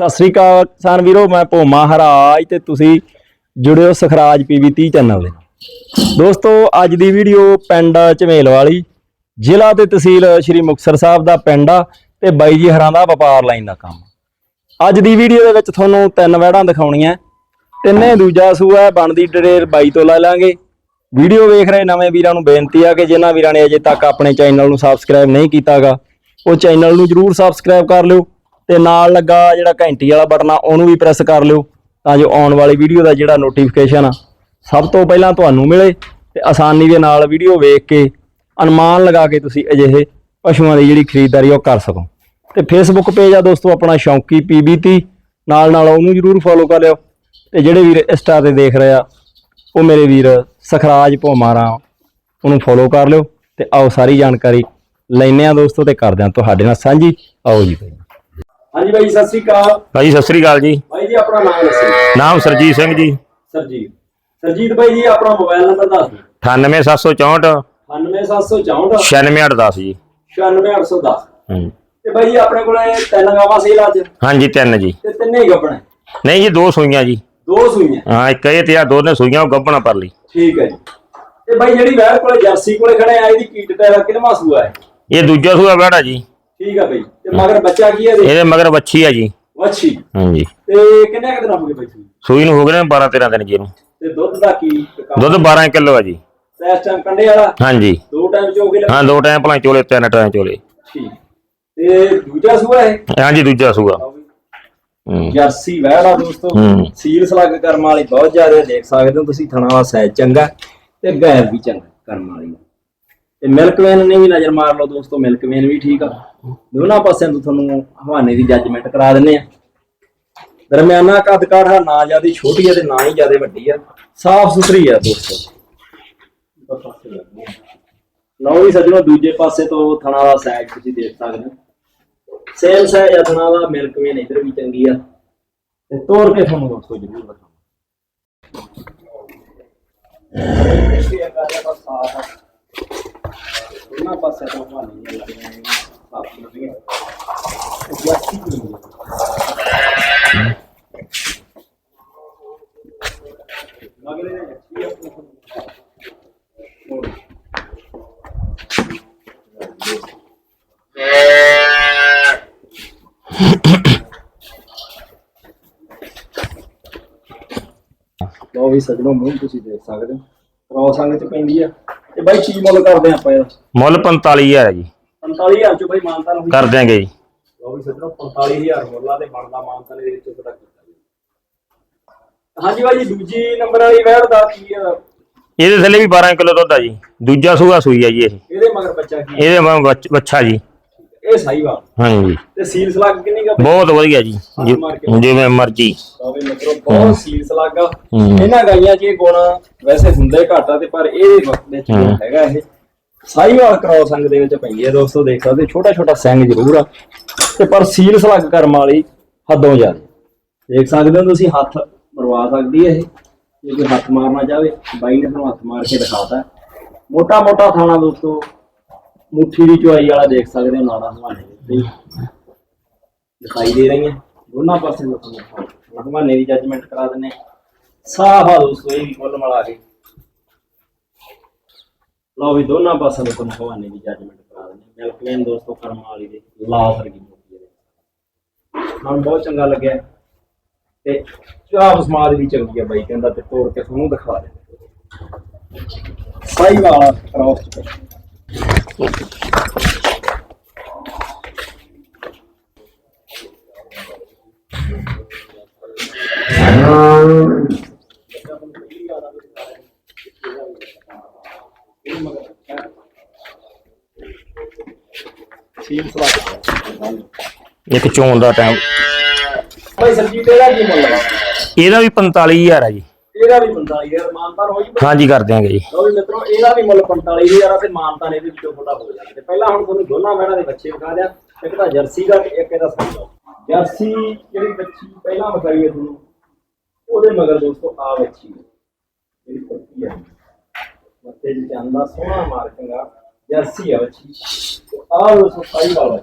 ਸਤਿ ਸ੍ਰੀ ਅਕਾਲ ਕਿਸਾਨ ਵੀਰੋ ਮੈਂ ਭੋਮਾ ਹਰਾਜ ਤੇ ਤੁਸੀਂ ਜੁੜਿਓ ਸਖਰਾਜ ਪੀਵੀ 30 ਚੈਨਲ ਦੇ ਦੋਸਤੋ ਅੱਜ ਦੀ ਵੀਡੀਓ ਪਿੰਡ ਝਮੇਲ ਵਾਲੀ ਜ਼ਿਲ੍ਹਾ ਤੇ ਤਹਿਸੀਲ ਸ਼੍ਰੀ ਮੁਕਤਸਰ ਸਾਹਿਬ ਦਾ ਪਿੰਡ ਆ ਤੇ ਬਾਈ ਜੀ ਹਰਾਂ ਦਾ ਵਪਾਰ ਲਾਈਨ ਦਾ ਕੰਮ। ਅੱਜ ਦੀ ਵੀਡੀਓ ਦੇ ਵਿੱਚ ਤੁਹਾਨੂੰ ਤਿੰਨ ਵਹਿੜਾਂ ਦਿਖਾਉਣੀਆਂ। ਤਿੰਨੇ ਦੂਜਾ ਸੂਆ ਹੈ, ਬਣਦੀ ਡਰੇਰ ਬਾਈ ਤੋਂ ਲੈ ਲਾਂਗੇ। ਵੀਡੀਓ ਵੇਖ ਰਹੇ ਨਵੇਂ ਵੀਰਾਂ ਨੂੰ ਬੇਨਤੀ ਆ ਕਿ ਜਿਨ੍ਹਾਂ ਵੀਰਾਂ ਨੇ ਅਜੇ ਤੱਕ ਆਪਣੇ ਚੈਨਲ ਨੂੰ ਸਬਸਕ੍ਰਾਈਬ ਨਹੀਂ ਕੀਤਾਗਾ ਉਹ ਚੈਨਲ ਨੂੰ ਜਰੂਰ ਸਬਸਕ੍ਰਾਈਬ ਕਰ ਲਿਓ। ਤੇ ਨਾਲ ਲੱਗਾ ਜਿਹੜਾ ਘੰਟੀ ਵਾਲਾ ਬਟਨ ਆ, ਉਹਨੂੰ ਵੀ ਪ੍ਰੈਸ ਕਰ ਲਿਓ ਤਾਂ ਜੋ ਆਉਣ ਵਾਲੀ ਵੀਡੀਓ ਦਾ ਜਿਹੜਾ ਨੋਟੀਫਿਕੇਸ਼ਨ ਆ, ਸਭ ਤੋਂ ਪਹਿਲਾਂ ਤੁਹਾਨੂੰ ਮਿਲੇ ਤੇ ਆਸਾਨੀ ਦੇ ਨਾਲ ਵੀਡੀਓ ਵੇਖ ਕੇ, ਅਨੁਮਾਨ ਲਗਾ ਕੇ ਤੁਸੀਂ ਅਜਿਹੇ ਪਸ਼ੂਆਂ ਦੀ ਜਿਹੜੀ ਖਰੀਦਦਾਰੀ ਉਹ ਕਰ ਸਕੋ। ਤੇ ਫੇਸਬੁੱਕ ਪੇਜ ਆ ਦੋਸਤੋ, ਆਪਣਾ ਸ਼ੌਂਕੀ ਪੀਬੀਟੀ ਨਾਲ ਨਾਲ ਉਹਨੂੰ ਜਰੂਰ ਫੋਲੋ ਕਰ ਲਿਓ ਤੇ ਜਿਹੜੇ ਵੀਰ ਇੰਸਟਾ ਤੇ ਦੇਖ ਰਹੇ ਆ, ਉਹ ਮੇਰੇ ਵੀਰ ਸਖਰਾਜ ਭੋਮਾਰਾ ਉਹਨੂੰ ਫੋਲੋ ਕਰ ਲਿਓ ਤੇ ਆਓ ਸਾਰੀ ਜਾਣਕਾਰੀ ਲੈਨੇ ਆ ਦੋਸਤੋ ਤੇ ਕਰਦੇ ਆ ਤੁਹਾਡੇ ਨਾਲ ਸਾਂਝੀ। ਆਓ ਜੀ ਭਾਈ ਹਾਂਜੀ ਭਾਈ ਸਤਿ ਸ੍ਰੀ ਅਕਾਲ। ਭਾਈ ਸਤਿ ਸ੍ਰੀ ਅਕਾਲ ਜੀ। ਭਾਈ ਜੀ ਆਪਣਾ ਨਾਮ ਦੱਸੋ ਨਾਮ ਸਰਜੀਤ ਸਿੰਘ ਜੀ। ਸਰਜੀਤ। ਸਰਜੀਤ ਭਾਈ ਜੀ ਆਪਣਾ ਮੋਬਾਈਲ ਨੰਬਰ ਦੱਸ ਦਿਓ। 98764 98764 96810 ਜੀ। 96810 ਹਾਂਜੀ। ਤੇ ਭਾਈ ਜੀ ਆਪਣੇ ਕੋਲੇ ਤਿੰਨ ਗਾਵਾਂ ਸੇਲ ਅੱਜ? ਹਾਂਜੀ ਤਿੰਨ ਜੀ। ਤੇ ਤਿੰਨੇ ਹੀ ਹੈ ਨਹੀਂ ਜੀ ਦੋ ਸੂਈਆਂ ਜੀ। ਦੋ ਸੂਈਆਂ? ਹਾਂ ਇੱਕ ਇਹ ਤੇ ਆ ਦੋਨੇ ਸੂਈਆਂ ਉਹ ਗੱਭਣਾ ਪਰ ਲਈ ਠੀਕ ਹੈ ਜੀ। ਤੇ ਭਾਈ ਜਿਹੜੀ ਵੈਰ ਕੋਲੇ ਜਰਸੀ ਕੋਲੇ ਖੜੇ ਆ ਇਹਦੀ ਕੀਟ ਦਾ ਕਿੰਨਾ ਸੂਆ ਹੈ? ਇਹ ਦੂਜਾ ਸੂਆ ਬੈੜਾ ਜੀ। ਠੀਕ ਆ ਭਾਈ ਤੇ ਮਗਰ ਬੱਚਾ ਕੀ ਹੈ ਇਹਦੇ? ਇਹਦੇ ਮਗਰ ਵੱਛੀ ਆ ਜੀ। ਵੱਛੀ? ਹਾਂਜੀ। ਤੇ ਕਿੰਨੇ ਕੁ ਦਿਨ ਹੋ ਗਏ ਭਾਈ ਸੂਈ? ਸੂਈ ਨੂੰ ਹੋ ਗਏ ਨੇ 12 13 ਦਿਨ ਜੀ ਇਹਨੂੰ। ਤੇ ਦੁੱਧ ਦਾ ਕੀ ਦੁੱਧ 12 ਕਿਲੋ ਆ ਜੀ। ਇਸ ਟਾਈਮ ਕੰਡੇ ਵਾਲਾ? ਹਾਂਜੀ। ਦੋ ਟਾਈਮ ਚੋ ਕੇ ਹਾਂ ਦੋ ਟਾਈਮ ਭਲਾ ਚੋਲੇ ਤਿੰਨ ਟਾਈਮ ਚੋਲੇ। ਠੀਕ। ਤੇ ਦੂਜਾ ਸੂਆ ਹੈ ਹਾਂਜੀ ਦੂਜਾ ਸੂਆ। ਹੂੰ। ਜਰਸੀ ਵਹਿੜਾ ਦੋਸਤੋ। ਹੂੰ। ਸੀਲ ਸਲੱਗ ਕਰਮ ਵਾਲੀ ਬਹੁਤ ਜ਼ਿਆਦਾ ਦੇਖ ਸਕਦੇ ਹੋ ਤੁਸੀਂ ਥਣਾ ਦਾ ਸਾਈਜ਼ ਚੰਗਾ ਤੇ ਗੈਰ ਵੀ ਚੰਗਾ ਕਰਮ ਵਾਲੀ। ਤੇ ਮਿਲਕ ਨੇ ਵੀ ਨਜ਼ਰ ਮਾਰ ਲਓ ਦੋਸਤੋ ਮਿਲਕ ਵੀ ਠੀਕ ਆ। ਦੋਨਾਂ ਪਾਸਿਆਂ ਤੋਂ ਤੁਹਾਨੂੰ ਹਵਾਨੇ ਦੀ ਜੱਜਮੈਂਟ ਕਰਾ ਦਿੰਨੇ ਆ। ਦਰਮਿਆਨਾ ਕੱਦ ਕਾਠਾ ਨਾ ਜਿਆਦੀ ਛੋਟੀ ਹੈ ਤੇ ਨਾ ਹੀ ਜਿਆਦੀ ਵੱਡੀ ਆ। ਸਾਫ਼ ਸੁਥਰੀ ਆ ਦੋਸਤੋ। ਲਓ ਵੀ ਸੱਜਣੋ, ਦੂਜੇ ਪਾਸੇ ਤੋਂ ਥਣਾ ਦਾ ਸਾਈਜ਼ ਤੁਸੀਂ ਦੇਖ ਸਕਦੇ ਹੋ। ਸੇਮ ਸਾਈਜ਼ ਆ ਥਣਾ ਦਾ ਮਿਲਕ ਇਧਰ ਵੀ ਚੰਗੀ ਆ। ਤੇ ਤੋੜ ਕੇ ਤੁਹਾਨੂੰ ਦੋਸਤੋ ਜ਼ਰੂਰ ਦਿਖਾਵਾਂ ਉਹਨਾਂ ਪਾਸੇ ਤੋਂ ਹਵਾਨੇ ਲੱਗੀਆਂ ਨੇ ਸਾਫ਼ ਸੁਥਰੀਆਂ ਜਾਤੀ ਨਹੀਂ ਮਗਲੇ ਨੇ ਅੱਛੀ ਆਪਣੀ ਲਓ ਵੀ ਸੱਜਣੋ ਮੂੰਹ ਤੁਸੀਂ ਦੇਖ ਸਕਦੇ ਹੋ ਕ੍ਰੋਸ ਅੰਗ ਚ ਪੈਂਦੀ ਆ ਤੇ ਬਾਈ ਕੀ ਮੁੱਲ ਕਰਦੇ ਆਪਾਂ ਇਹਦਾ ਮੁੱਲ 45000 ਹੈ ਜੀ। 45000 ਚ ਬਾਈ ਮਾਨਤਾ ਨੂੰ ਕਰ ਦਿਆਂਗੇ ਜੀ। ਲਓ ਵੀ ਸੱਜਣੋ 45000 ਮੁੱਲਾਂ ਤੇ ਬਣਦਾ ਮਾਨਤਾ ਦੇ ਵਿੱਚ ਪਤਾ ਕੀਤਾ ਜੀ। ਹਾਂਜੀ ਬਾਈ ਜੀ ਦੂਜੀ ਨੰਬਰ ਵਾਲੀ ਵੈੜ ਦਾ ਕੀ ਆ? ਇਹਦੇ ਥੱਲੇ ਵੀ 12 ਕਿਲੋ ਦੁੱਧ ਆ ਜੀ। ਦੂਜਾ ਸੂਆ ਸੂਈ ਆ ਜੀ ਇਹ। ਇਹਦੇ ਮਗਰ ਬੱਚਾ ਕੀ ਆ? ਇਹਦੇ ਮਗਰ ਵੱਛ- ਵੱਛਾ ਜੀ। ਇਹ ਸਾਈਵਾਲ ਹਾਂਜੀ। ਤੇ ਸੀਲ ਸਲਾਗ ਕਿੰਨੀ ਕਾ ਬਹੁਤ ਵਧੀਆ ਜੀ। ਜਿ- ਜਿਵੇਂ ਮਰਜ਼ੀ। ਬਾਵੇ ਮਿੱਤਰੋ ਬਹੁਤ ਸੀਲ ਸਲਾਗ ਆ। ਹੂੰ। ਇਹਨਾਂ ਗਾਈਆਂ 'ਚ ਇਹ ਗੁਣ ਵੈਸੇ ਹੁੰਦੇ ਘੱਟ ਆ ਤੇ ਪਰ ਇਹਦੇ ਵਕਤ ਵਿੱਚ ਗੁਣ ਹੂੰ। ਹੈਗਾ ਇਹ। ਸਾਈਵਾਲ ਕ੍ਰੋਸ ਅੰਗ ਦੇ ਵਿੱਚ ਪੈਂਦੀ ਹੈ ਦੋਸਤੋ ਦੇਖ ਸਕਦੇ ਛੋਟਾ ਛੋਟਾ ਸਿੰਘ ਜ਼ਰੂਰ ਆ। ਤੇ ਪਰ ਸੀਲ ਸਲੱਗ ਕਰਮ ਵਾਲੀ ਹੱਦੋਂ ਜ਼ਿਆਦਾ। ਦੇਖ ਸਕਦੇ ਹੋ ਤੁਸੀਂ ਹੱਥ ਮਰਵਾ ਸਕਦੀ ਹੈ ਇਹ। ਜੇ ਕੋਈ ਹੱਥ ਮਾਰਨਾ ਚਾਹਵੇ ਬਾਈ ਨੇ ਤੁਹਾਨੂੰ ਹੱਥ ਮਾਰ ਕੇ ਦਿਖਾਤਾ। ਮੋਟਾ ਮੋਟਾ ਥਾਣਾ ਦੋਸਤੋ ਮੁੱਠੀ ਦੀ ਚੁਆਈ ਵਾਲਾ ਦੇਖ ਸਕਦੇ ਹੋ, ਨਾੜਾ ਹਵਾਨੇ ਦੇ ਉੱਤੇ ਦਿਖਾਈ ਦੇ ਰਹੀਆਂ। ਦੋਨਾਂ ਪਾਸੇ ਤੋਂ ਹਵਾਨੇ ਦੀ ਜੱਜਮੈਂਟ ਕਰਾ ਦਿੰਨੇ ਸਾਫ਼ ਆ ਦੋਸਤੋ ਇਹ ਵੀ ਕੁੱਲ ਮਿਲਾ ਕੇ। ਲਓ ਵੀ ਦੋਨਾਂ ਪਾਸਿਆਂ ਤੋਂ ਹਵਾਨੇ ਦੀ ਜੱਜਮੈਂਟ ਕਰਾ ਦਿੰਦੇ ਹਾਂ। ਦੋਸਤੋ, ਕਰਮ ਵਾਲੀ ਦੇ ਲਾਸ ਵਰਗੀ ਮੋਟੀ ਹੈ। ਮੈਨੂੰ ਬਹੁਤ ਚੰਗਾ ਲੱਗਿਆ। ਤੇ ਚਾਹ ਸਮਾਦ ਵੀ ਚੰਗੀ ਆ ਬਾਈ, ਕਹਿੰਦਾ ਤੇ ਤੋੜ ਕੇ ਤੁਹਾਨੂੰ ਦਿਖਾ ਦੇ ਸਾਈ ਵਾਲਾ ਕ੍ਰਾਸ ਚ ਇੱਕ ਚੋਣ ਦਾ ਟਾਈਮ ਭਾਈ ਸਰਜੀਤ ਇਹਦਾ ਕੀ ਮੁੱਲ ਹੈ ਇਹਦਾ ਵੀ 45000 ਹੈ ਜੀ। ਇਹਦਾ ਵੀ 45000 ਮਾਨਤਾ ਹੋਈ ਹਾਂਜੀ ਕਰ ਦਿਆਂਗੇ ਜੀ। ਲਓ ਵੀ ਮਿੱਤਰੋ ਇਹਦਾ ਵੀ ਮੁੱਲ 45000 ਆ ਤੇ ਮਾਨਤਾ ਨੇ ਇਹਦੇ ਵਿੱਚੋਂ ਥੋੜਾ ਹੋ ਜਾਣਾ ਤੇ ਪਹਿਲਾਂ ਹੁਣ ਤੁਹਾਨੂੰ ਦੋਨਾਂ ਮੈਨਾਂ ਦੇ ਬੱਚੇ ਵਿਖਾ ਦਿਆਂ। ਇੱਕ ਤਾਂ ਜਰਸੀ ਦਾ ਤੇ ਇੱਕ ਇਹਦਾ ਸੰਗਾ ਜਰਸੀ ਜਿਹੜੀ ਬੱਚੀ ਪਹਿਲਾਂ ਵਿਖਾਈ ਹੈ ਤੁਹਾਨੂੰ ਉਹਦੇ ਮਗਰ ਦੋਸਤੋ ਆ ਬੱਚੀ। ਜਿਹੜੀ ਪੱਕੀ ਹੈ। ਮੱਥੇ ਦੇ ਚੰਦਾ ਸੋਹਣਾ ਮਾਰਕਿੰਗ ਆ ਜਰਸੀ ਆ ਬੱਚੀ। ਆ ਦੋਸਤੋ ਸਾਈ ਵਾਲਾ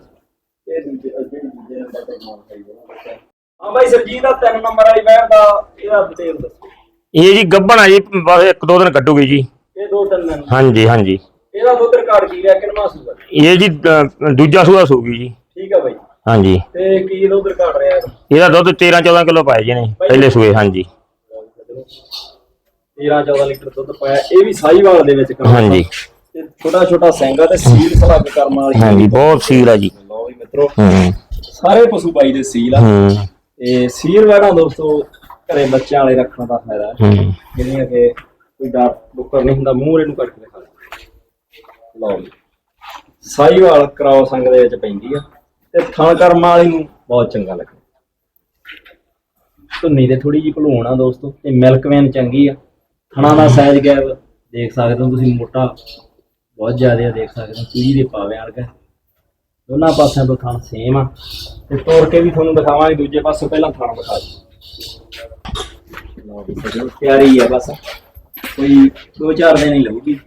ਇਹ ਦੂਜੇ ਜਿਹੜੀ ਦੂਜੇ ਨੰਬਰ ਤੇ ਮਾਰ ਖਾਈ ਹੈ। ਹਾਂ ਬਾਈ ਸਰਜੀਤ ਦਾ 3 ਨੰਬਰ ਵਾਲੀ ਬੈਠ ਦਾ ਇਹਦਾ ਡਿਟੇਲ ਦੱਸੋ। ਇਹ ਜੀ ਗੱਭਣ ਆ ਜੀ ਬਸ ਇੱਕ ਦੋ ਦਿਨ ਕੱਢੂਗੀ ਜੀ। ਇਹ ਦੋ ਤਿੰਨ ਦਿਨ। ਹਾਂਜੀ ਹਾਂਜੀ। ਇਹਦਾ ਦੁੱਧ ਰਿਕਾਰਡ ਕੀ ਰਿਹਾ ਕਿੰਨਾ ਸੂਗਾ ਇਹ ਜੀ ਅ, ਦੂਜਾ ਸੂਆ ਸੂਗੀ ਜੀ। ਠੀਕ ਆ ਬਾਈ। ਹਾਂਜੀ। ਤੇ ਕੀ ਦੁੱਧ ਰਿਕਾਰਡ ਰਿਹਾ ਇਹਦਾ? ਇਹਦਾ ਦੁੱਧ 13 14 ਕਿਲੋ ਪਾਏ ਜੀ ਨੇ ਪਹਿਲੇ ਸੂਏ ਹਾਂਜੀ। 13 14 ਲੀਟਰ ਦੁੱਧ ਪਾਇਆ ਇਹ ਵੀ ਸਾਈਵਾਲ ਦੇ ਵਿੱਚ ਕੰਮ ਹਾਂਜੀ। ਤੇ ਛੋਟਾ ਛੋਟਾ ਸਿੰਗਾ ਤੇ ਸੀਲ ਸਲੱਗ ਕਰਮ ਵਾਲੀ ਹਾਂਜੀ ਬਹੁਤ ਸੀਲ ਆ ਜੀ। ਲਓ ਵੀ ਮਿੱਤਰੋ ਹੂੰ। ਸਾਰੇ ਪਸ਼ੂ ਬਾਈ ਦੇ ਸੀਲ ਆ। ਹੂੰ। ਤੇ ਸੀਲ ਵੈਣਾ ਦੋਸਤੋ ਘਰੇ ਬੱਚਿਆਂ ਵਾਲੇ ਰੱਖਣ ਦਾ ਫਾਇਦਾ ਹੈ। ਹੂੰ। ਜਿਹੜੀਆਂ ਕਿ ਕੋਈ ਡਰ ਬੁੱਕਰ ਨਹੀਂ ਹੁੰਦਾ ਮੂੰਹ ਇਹਨੂੰ ਕੱਟ ਕੇ ਦਿਖਾ ਲਓ ਲਓ ਜੀ। ਸਾਈਵਾਲ ਕਰਾਓ ਸੰਗ ਦੇ ਵਿੱਚ ਪੈਂਦੀ ਆ। ਤੇ ਥਣ ਕਰਮ ਵਾਲੀ ਨੂੰ ਬਹੁਤ ਚੰਗਾ ਲੱਗਾ। ਧੁੰਨੀ ਤੇ ਥੋੜੀ ਜਿਹੀ ਭਲੂਣ ਆ ਦੋਸਤੋ ਤੇ ਮਿਲਕ ਵੇਨ ਚੰਗੀ ਆ। ਥਣਾ ਦਾ ਸਾਈਜ਼ ਗੈਪ ਦੇਖ ਸਕਦੇ ਹੋ ਤੁਸੀਂ ਮੋਟਾ ਬਹੁਤ ਜ਼ਿਆਦਾ ਆ ਦੇਖ ਸਕਦੇ ਹੋ ਚੂਹੀ ਦੇ ਪਾਵੇ ਵਰਗਾ। ਦੋਨਾਂ ਪਾਸਿਆਂ ਤੋਂ ਥਣ ਸੇਮ ਆ। ਤੇ ਤੋੜ ਕੇ ਵੀ ਤੁਹਾਨੂੰ ਦਿਖਾਵਾਂਗੇ ਦੂਜੇ ਪਾਸੇ ਪਹਿਲਾਂ ਥਣ ਦਿਖਾ ਦਿਓ। ਲਓ ਵੀ ਸਜਣੋ ਤਿਆਰੀ ਹੈ ਬਸ। ਕੋਈ ਦੋ ਚਾਰ ਦਿਨ ਹੀ ਲੱਗੂਗੀ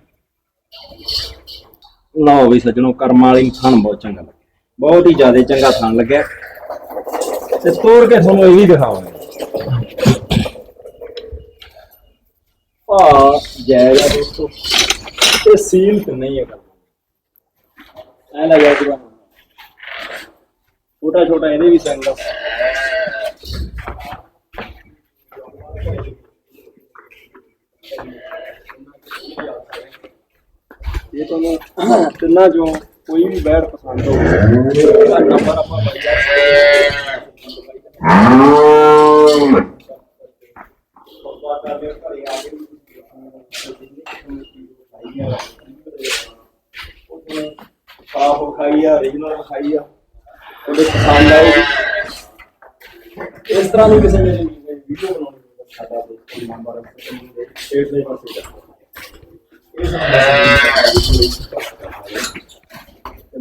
ਲਓ ਵੀ ਸਜਣੋ, ਕਰਮ ਵਾਲੀ ਥਣ ਬਹੁਤ ਚੰਗਾ ਲੱਗਿਆ। ਬਹੁਤ ਹੀ ਜ਼ਿਆਦਾ ਚੰਗਾ ਥਣ ਲੱਗਿਆ। ਤੇ ਤੋੜ ਕੇ ਤੁਹਾਨੂੰ ਇਹ ਵੀ ਦਿਖਾਵਾਂਗੇ। ਆ ਜਾਏਗਾ ਦੋਸਤੋ। ਤੇ ਸੀਲ ਤੇ ਨਹੀਂ ਹੈ ਐ ਲੱਗਿਆ ਕਿ ਛੋਟਾ ਛੋਟਾ ਇਹਦੇ ਵੀ ਸੰਗ ਤੁਹਾਨੂੰ ਤਿੰਨਾਂ ਚੋਂ ਕੋਈ ਵੀ ਬੈਡ ਪਸੰਦ ਹੋਵੇ। ਉਹਦਾ ਨੰਬਰ ਆਪਾਂ ਬੜੀਆ ਸਾਫ਼ ਖਾਈ ਆ ਰੀਜਨਲ ਖਾਈ ਆ। ਉਹਦੇ ਪਸੰਦ ਆਏਗੀ ਇਸ ਤਰ੍ਹਾਂ ਦੀ ਕਿਸੇ ਨੇ ਵੀਡੀਓ ਬਣਾਉਣੀ ਹੋਵੇ ਤਾਂ ਸਾਡਾ ਦੋਸਤ ਨੰਬਰ ਪੇਜ ਦੇ ਪਾਸੇ ਰੱਖੋ ਤੇ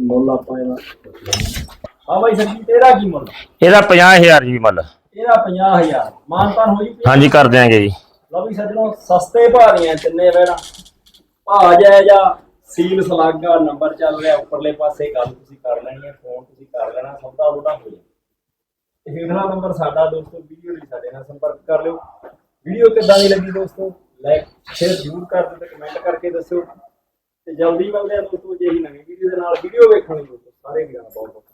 ਮੁੱਲ ਆਪਾਂ ਇਹਦਾ। ਹਾਂ ਬਾਈ ਸਰ ਤੇਰਾ ਕੀ ਮੁੱਲ? ਇਹਦਾ 50000 ਜੀ ਮੁੱਲ। ਇਹਦਾ 50000 ਮਾਨਤਾਨ ਹੋ ਜੀ? ਹਾਂਜੀ ਕਰ ਦਿਆਂਗੇ ਜੀ। ਲਓ ਵੀ ਸੱਜਣੋ ਸਸਤੇ ਭਾਅ ਦੀਆਂ ਤਿੰਨੇ ਵੇੜਾ ਭਾਅ ਜਾਇ ਜਾ ਸੀਲ ਸਲਾਗਾ ਨੰਬਰ ਚੱਲ ਰਿਹਾ ਉੱਪਰਲੇ ਪਾਸੇ ਗੱਲ ਤੁਸੀਂ ਕਰ ਲੈਣੀ ਹੈ ਫੋਨ ਤੁਸੀਂ ਕਰ ਲੈਣਾ ਸੌਦਾ ਉਹਦਾ ਹੋ ਜਾਣਾ ਤੇ ਹੇਠਲਾ ਨੰਬਰ ਸਾਡਾ ਦੋਸਤੋ ਵੀਡੀਓ ਲਈ ਸਾਡੇ ਨਾਲ ਸੰਪਰਕ ਕਰ ਲਿਓ। ਵੀਡੀਓ ਕਿੱਦਾਂ ਦੀ ਲੱਗੀ ਦੋਸਤੋ? ਲਾਈਕ ਸ਼ੇਅਰ ਜ਼ਰੂਰ ਕਰ ਦਿਓ ਤੇ ਕਮੈਂਟ ਕਰਕੇ ਦੱਸਿਓ। ਤੇ ਜਲਦੀ ਮਿਲਦੇ ਆ ਦੋਸਤੋ ਜੇ ਹੀ ਨਵੀਂ ਵੀਡੀਓ ਦੇ ਨਾਲ ਵੀਡੀਓ ਵੇਖਣ ਲਈ ਦੋਸਤੋ, ਸਾਰੇ ਵੀਰਾਂ ਦਾ ਬਹੁਤ ਬਹੁਤ